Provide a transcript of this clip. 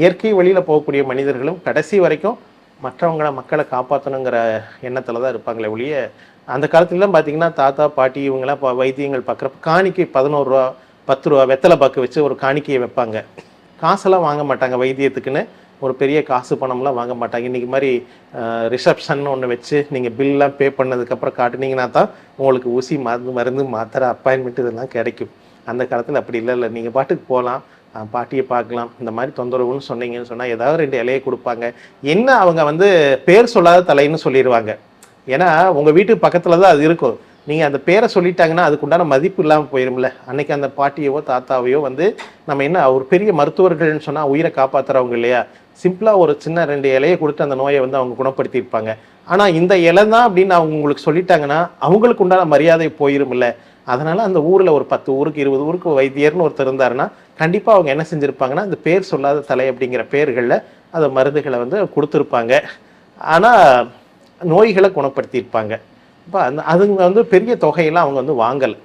இயற்கை வழியில் போகக்கூடிய மனிதர்களும் கடைசி வரைக்கும் மற்றவங்கள மக்களை காப்பாற்றணுங்கிற எண்ணத்தில் தான் இருப்பாங்களே ஒழிய அந்த காலத்துலலாம் பார்த்தீங்கன்னா தாத்தா பாட்டி இவங்கெல்லாம் இப்போ வைத்தியங்கள் பார்க்குறப்ப காணிக்கை பதினோரு ரூபா பத்து ரூபா வெத்தலை பாக்கு வச்சு ஒரு காணிக்கையை வைப்பாங்க. காசெல்லாம் வாங்க மாட்டாங்க வைத்தியத்துக்குன்னு. ஒரு பெரிய காசு பணம்லாம் வாங்க மாட்டாங்க. இன்றைக்கி மாதிரி ரிசப்ஷன் ஒன்று வச்சு நீங்கள் பில்லாம் பே பண்ணதுக்கப்புறம் காட்டுனீங்கன்னா தான் உங்களுக்கு ஊசி மருந்து மருந்து மாத்திரை அப்பாயின்மெண்ட் இதெல்லாம் கிடைக்கும். அந்த காலத்தில் அப்படி இல்லை இல்லை. நீங்கள் பாட்டுக்கு போகலாம் பாட்டியை பார்க்கலாம். இந்த மாதிரி தொந்தரவுன்னு சொன்னீங்கன்னு சொன்னால் ஏதாவது ரெண்டு இலையை கொடுப்பாங்க. என்ன அவங்க வந்து பேர் சொல்லாத தலைன்னு சொல்லிடுவாங்க ஏன்னா உங்கள் வீட்டுக்கு பக்கத்தில் தான் அது இருக்கும். நீங்கள் அந்த பேரை சொல்லிட்டாங்கன்னா அதுக்குண்டான மதிப்பு இல்லாமல் போயிரும்ல. அன்னைக்கு அந்த பாட்டியவோ தாத்தாவையோ வந்து நம்ம என்ன ஒரு பெரிய மருத்துவர்கள்னு சொன்னால் உயிரை காப்பாற்றுறவங்க இல்லையா? சிம்பிளாக ஒரு சின்ன ரெண்டு இலையை கொடுத்து அந்த நோயை வந்து அவங்க குணப்படுத்தியிருப்பாங்க. ஆனால் இந்த இலை தான் அப்படின்னு அவங்க உங்களுக்கு சொல்லிட்டாங்கன்னா அவங்களுக்கு உண்டான மரியாதை போயிரும்ல. அதனால் அந்த ஊரில் ஒரு பத்து ஊருக்கு இருபது ஊருக்கு வைத்தியர்னு ஒருத்தர் இருந்தாருன்னா கண்டிப்பாக அவங்க என்ன செஞ்சுருப்பாங்கன்னா அந்த பேர் சொல்லாத தலை அப்படிங்கிற பேர்களில் அந்த மருந்துகளை வந்து கொடுத்துருப்பாங்க. ஆனால் நோய்களை குணப்படுத்தியிருப்பாங்க. இப்போ அந்த அதுங்க வந்து பெரிய தொகையெல்லாம் அவங்க வந்து வாங்கலை.